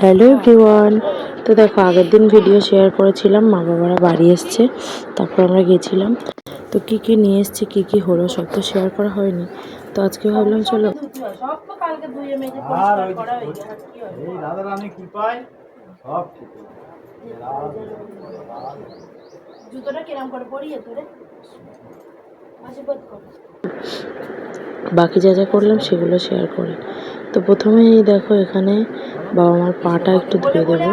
Hello everyone তো দেখো আগের দিন ভিডিও শেয়ার করেছিলাম মা বাবারা বাড়ি এসছে তারপর আমরা গেছিলাম। তো কি কি নিয়ে এসছি কি কি হলো সব তো শেয়ার করা হয়নি। তো আজকে ভাবলাম চলো। জুতোটা কিরম করে পরিয়ে তোরে? বাকি যা যা করলাম সেগুলো শেয়ার করি। তো প্রথমেই দেখো এখানে বাবা মার পাটা একটু ধুয়ে দেবো।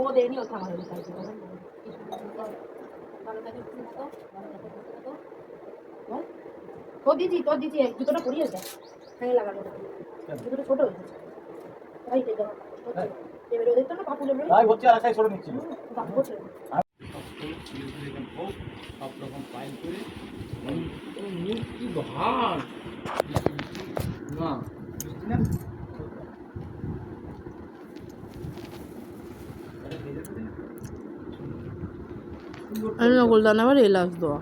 ও দেয়নি তো দিদি তো দিদি জুতোটা পরিয়ে হ্যাঁ লাগানো জুতোটা ছোট হয়ে গেছে। তাই দেখো এবারে ওদের তো না পাপুলে বেরোয় তাই হচ্ছে আর একটাই ছোট নিচ্ছিল সব রকম পাইন করে কি ভার না আমি নকল দানা আবার এলাচ দেওয়া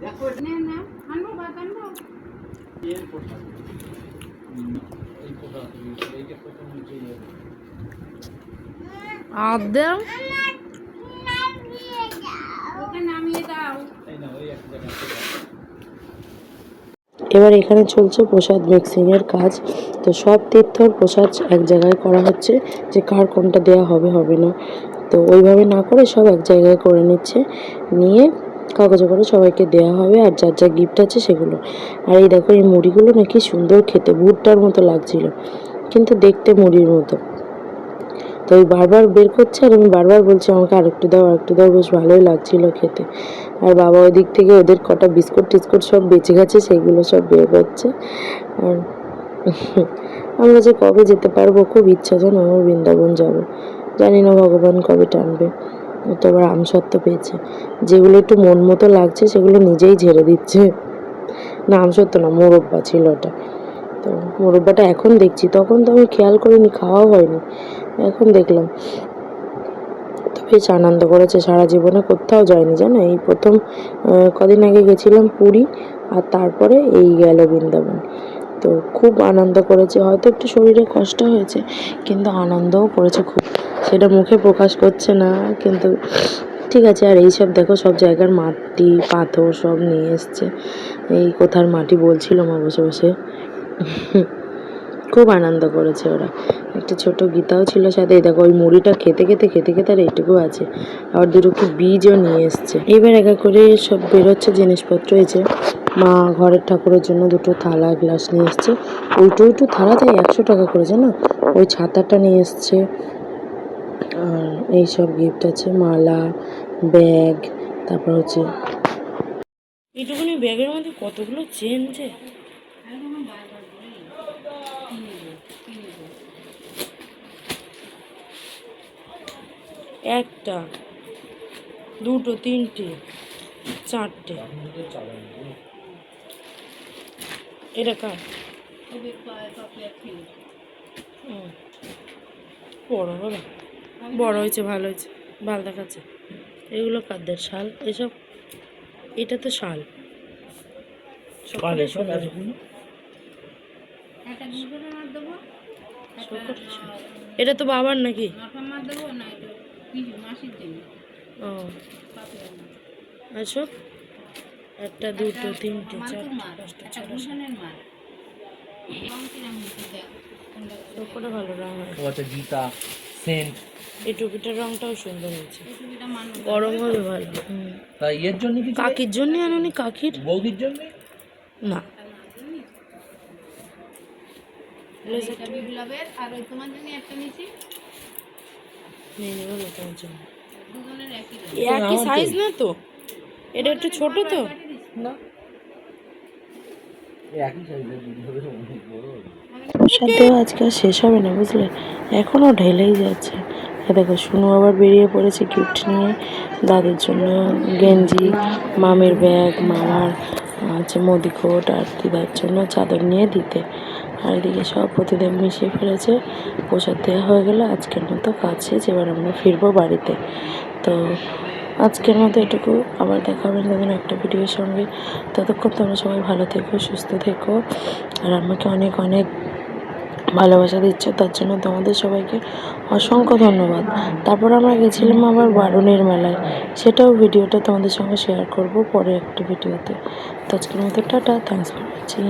দেখো এর পোশাক এই পোশাক এইটা প্রথম হচ্ছে আদাম এই না ওই একটা জায়গায় এবার এখানে চলছে প্রসাদ মিক্সিংয়ের কাজ। তো সব তীর্থর প্রসাদ এক জায়গায় করা হচ্ছে যে কার কোনটা দেওয়া হবে হবে না। তো ওইভাবে না করে সব এক জায়গায় করে নিচ্ছে। নিয়ে কাগজে করে সবাইকে দেওয়া হবে আর যার যা গিফট আছে সেগুলো। আর এই দেখো, এই মুড়িগুলো নাকি সুন্দর খেতে, ভুট্টার মতো লাগছিল। কিন্তু দেখতে মুড়ির মতো। তো ওই বারবার বের করছে আর আমি বারবার বলছি, আমাকে আরেকটু দাও আরেকটু দাও। বেশ ভালোই লাগছিল খেতে। আর বাবা ওই দিক থেকে ওদের কটা বিস্কুট টিস্কুট সব বেঁচে গেছে, সেইগুলো সব বের করছে। আর আমরা যে কবে যেতে পারব, খুব ইচ্ছা যেন আমার বৃন্দাবন যাব। জানি না ভগবান কবে টানবে। তো আবার আমসত্ত্ব পেয়েছে। যেগুলো একটু মন মতো লাগছে, সেগুলো নিজেই ঝেড়ে দিচ্ছে। না, আমসত্ত্ব না, মোরব্বা ছিল ওটা। তো মোরব্বাটা এখন দেখছি, তখন তো আমি খেয়াল করিনি, খাওয়াও হয়নি। এখন দেখলাম। তো বেশ আনন্দ করেছে, সারা জীবনে কোথাও যায়নি, জানো? এই প্রথম কদিন আগে গেছিলাম পুরী, আর তারপরে এই গেল বৃন্দাবন। তো খুব আনন্দ করেছে, হয়তো একটু শরীরে কষ্ট হয়েছে, কিন্তু আনন্দও করেছে খুব। সেটা মুখে প্রকাশ করছে না, কিন্তু ঠিক আছে, আর এইসব দেখো, সব জায়গার মাটি, পাথর সব নিয়ে এসছে। এই কোথার মাটি বলছিল মা বসে বসে খুব আনন্দ করেছে ওরা। একটা ছোট গীতাও ছিল সাথে। দেখো, ওই মুড়িটা খেতে খেতে খেতে খেতে আর এইটুকু আছে। আবার দুটো কি বীজও নিয়ে এসছে। এবার একা করে সব বেরোচ্ছে জিনিসপত্র। যে মা ঘরের ঠাকুরের জন্য দুটো থালা, গ্লাস নিয়ে এসছে। উল্টো উল্টো থালা তাই একশো টাকা করে, জানো? ওই ছাতাটা নিয়ে এসছে। আর এইসব গিফট আছে। মালা, ব্যাগ, তারপর হচ্ছে এইটুকুনি ব্যাগের মধ্যে কতগুলো চেন যে? একটা দুটো তিনটে চারটে। এটা কার? বড় হলো বড় হয়েছে ভালো হয়েছে ভালো দেখাচ্ছে। এগুলো কাদের শাল? এসব? এটা তো শাল। এটা তো বাবার নাকি? ও। এসব একটা দুটো তিনটে চারটে পাঁচটা ছটা সবকটা ভালো রং হয়েছে আচ্ছা গীতা সেন্ট। এই টুপিটার রংটাও সুন্দর হয়েছে। গরম হবে ভালো। তা এর জন্য কিছু কাকির জন্য আনুনি কাকির? বৌদির জন্য? না। আর ওই তোমার জন্য একটা নিয়েছি। নিয়ে নেব না জন্য। একই দাম। এ একই সাইজ না তো? এটা একটু ছোট তো? না। একই সাইজের দিদি হবে অনেক বড় হবে। প্রসাদ দেওয়া আজকে আর শেষ হবে না বুঝলে? এখনও ঢেলেই যাচ্ছে। দেখো শুনু আবার বেরিয়ে পড়েছে গিফট নিয়ে। দাদির জন্য গেঞ্জি মামের ব্যাগ মামার আছে মোদিকোট আর দিদার জন্য চাদর নিয়ে দিতে। আর এদিকে সব প্রতিদিন মিশিয়ে ফেলেছে। প্রসাদ দেওয়া হয়ে গেলে আজকের মতো কাজ শেষ। এবার আমরা ফিরবো বাড়িতে। তো আজকের মতো এটুকু। আবার দেখা হবে নতুন একটা ভিডিওর সঙ্গে। ততক্ষণ তোমরা সবাই ভালো থেকো, সুস্থ থেকো। আর আমাকে অনেক অনেক ভালোবাসা দিচ্ছ। তার জন্য তোমাদের সবাইকে অসংখ্য ধন্যবাদ। তারপর আমরা গেছিলাম আবার বারুণের মেলায়। সেটাও ভিডিওটা তোমাদের সঙ্গে শেয়ার করব পরে একটা ভিডিওতে। তো আজকের মতো টাটা। Thanks for watching